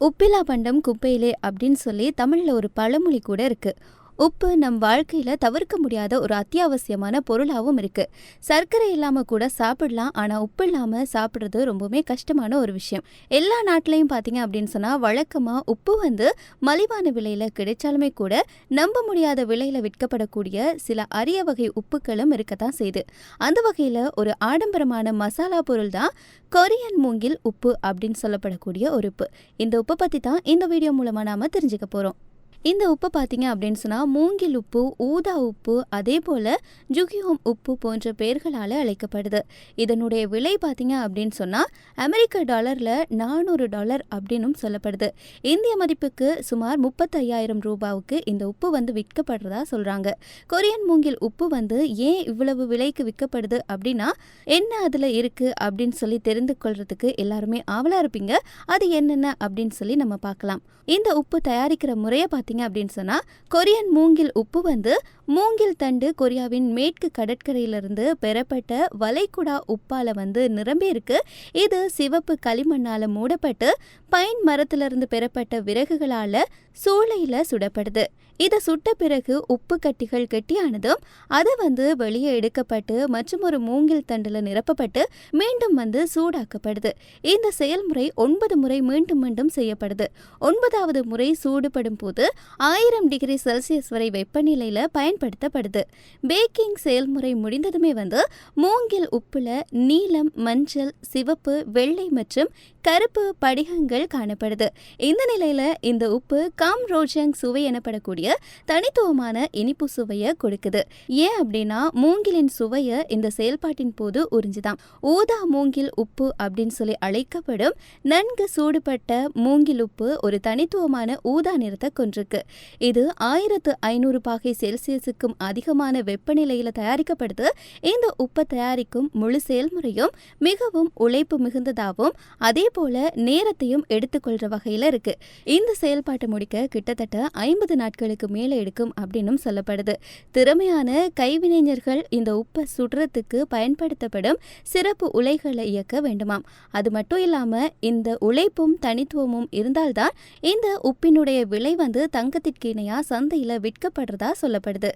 உப்பிலா பண்டம் குப்பையிலே அப்படின்னு சொல்லி தமிழில் ஒரு பழமொழி கூட இருக்குது உப்பு நம் வாழ்க்கையில தவிர்க்க முடியாத ஒரு அத்தியாவசியமான பொருளாகவும் இருக்கு. சர்க்கரை இல்லாம கூட சாப்பிடலாம் ஆனா உப்பு இல்லாம சாப்பிடுறது ரொம்பவுமே கஷ்டமான ஒரு விஷயம். எல்லா நாட்டிலையும் பாத்தீங்க அப்படின்னு சொன்னா வழக்கமா உப்பு வந்து மலிவான விலையில கிடைச்சாலுமே கூட நம்ப முடியாத விலையில விற்கப்படக்கூடிய சில அரிய வகை உப்புக்களும் இருக்கத்தான் செய்யுது அந்த வகையில ஒரு ஆடம்பரமான மசாலா பொருள் தான் கொரியன் மூங்கில் உப்பு அப்படின்னு சொல்லப்படக்கூடிய ஒரு உப்பு. இந்த உப்பை பத்தி தான் இந்த வீடியோ மூலமா நாம தெரிஞ்சுக்க போறோம். இந்த உப்பு பார்த்தீங்க அப்படின்னு சொன்னால் மூங்கில் உப்பு ஊதா உப்பு அதே போல் ஜுகியோம் உப்பு போன்ற பெயர்களால் அழைக்கப்படுது. இதனுடைய விலை பார்த்தீங்க அப்படின்னு சொன்னால் அமெரிக்க டாலரில் நானூறு டாலர் அப்படின்னும் சொல்லப்படுது. இந்திய மதிப்புக்கு சுமார் முப்பத்தையாயிரம் ரூபாவுக்கு இந்த உப்பு வந்து விற்கப்படுறதா சொல்கிறாங்க கொரியன் மூங்கில் உப்பு வந்து ஏன் இவ்வளவு விலைக்கு விற்கப்படுது அப்படின்னா என்ன அதில் இருக்குது அப்படின்னு சொல்லி தெரிந்து கொள்றதுக்கு எல்லாருமே ஆவலாக இருப்பீங்க. அது என்னென்ன அப்படின்னு சொல்லி நம்ம பார்க்கலாம். இந்த உப்பு தயாரிக்கிற முறையை பார்த்து பார்த்தீங்க அப்படின்னு சொன்னால் கொரியன் மூங்கில் உப்பு வந்து மூங்கில் தண்டு கொரியாவின் மேற்கு கடற்கரையிலிருந்து பெறப்பட்ட வளைகுடா உப்பால வந்து நிரம்பி இருக்கு. இது சிவப்பு களிமண்ணால மூடப்பட்டு பைன் மரத்திலிருந்து பெறப்பட்ட விறகுகளால சூளையில் சுடப்படுது. இதை சுட்ட பிறகு உப்பு கட்டிகள் கெட்டியானதும் அதை வந்து வெளியே எடுக்கப்பட்டு மற்றும் ஒரு மூங்கில் தண்டில் நிரப்பப்பட்டு மீண்டும் வந்து சூடாக்கப்படுது. இந்த செயல்முறை ஒன்பது முறை மீண்டும் மீண்டும் செய்யப்படுது. ஒன்பதாவது முறை சூடுபடும் போது ஆயிரம் டிகிரி செல்சியஸ் வரை வெப்பநிலையில பயன்படுத்தப்படுது. பேக்கிங் செயல்முறை முடிந்ததுமே வந்து மூங்கில் உப்புல நீலம் மஞ்சள் சிவப்பு வெள்ளை மற்றும் கருப்பு படிகங்கள் காணப்படுது. இந்த நிலையில இந்த உப்பு காம் ரோஜங் சுவை எனப்படக்கூடிய தனித்துவமான இனிப்பு சுவையை கொடுக்குது. ஏன் அப்படின்னா மூங்கிலின் சுவையை இந்த செயல்பாட்டின் போது உறிஞ்சுதான். ஊதா மூங்கில் உப்பு அப்படின்னு சொல்லி அழைக்கப்படும் நன்கு சூடுபட்ட மூங்கில் உப்பு ஒரு தனித்துவமான ஊதா நிறத்தை இருக்கு. இது ஆயிரத்து ஐநூறு பாகை செல்சியஸுக்கும் அதிகமான வெப்பநிலையில தயாரிக்கப்படுது. இந்த உப்பை தயாரிக்கும் முழு செயல்முறையும் மிகவும் உழைப்பு மிகுந்ததாகவும் அதே போல நேரத்தையும் எடுத்துக்கொள்ற வகையில இருக்கு. இந்த செயல்பாட்டை முடிக்க கிட்டத்தட்ட ஐம்பது நாட்களுக்கு மேலே எடுக்கும் அப்படின்னும் சொல்லப்படுது. திறமையான கைவினைஞர்கள் இந்த உப்பை சுடுறதுக்கு பயன்படுத்தப்படும் சிறப்பு உலைகளை இயக்க வேண்டுமாம். அது மட்டும் இல்லாம இந்த உழைப்பும் தனித்துவமும் இருந்தால்தான் இந்த உப்பினுடைய விலை வந்து தங்கத்திற்கு இணையா சந்தையில விற்கப்படுறதா சொல்லப்படுது.